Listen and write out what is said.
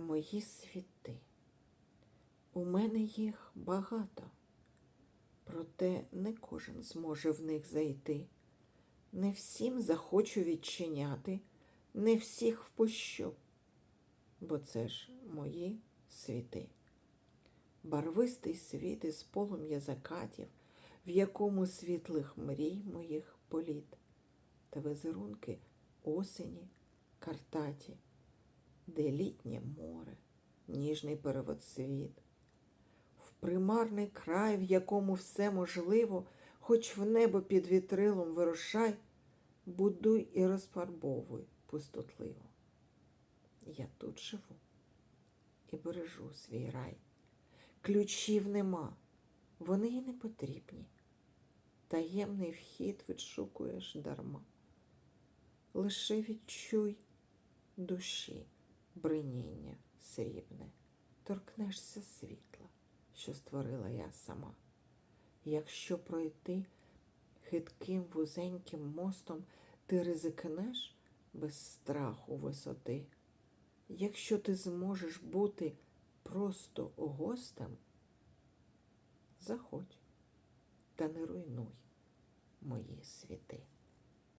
мої світи. У мене їх багато, проте не кожен зможе в них зайти. Не всім захочу відчиняти, не всіх впущу, бо це ж мої світи. Барвистий світ із полум'я закатів, в якому світлих мрій моїх політ, та визерунки осені, картаті, де літнє море, ніжний переводсвіт, в примарний край, в якому все можливо, хоч в небо під вітрилом вирушай, будуй і розфарбовуй пустотливо. Я тут живу і бережу свій рай. Ключів нема, вони й не потрібні. Таємний вхід відшукуєш дарма. Лише відчуй душі бриніння срібне, торкнешся світла, що створила я сама. Якщо пройти хитким вузеньким мостом, ти ризикнеш без страху висоти. Якщо ти зможеш бути просто гостем, заходь та не руйнуй мої світи.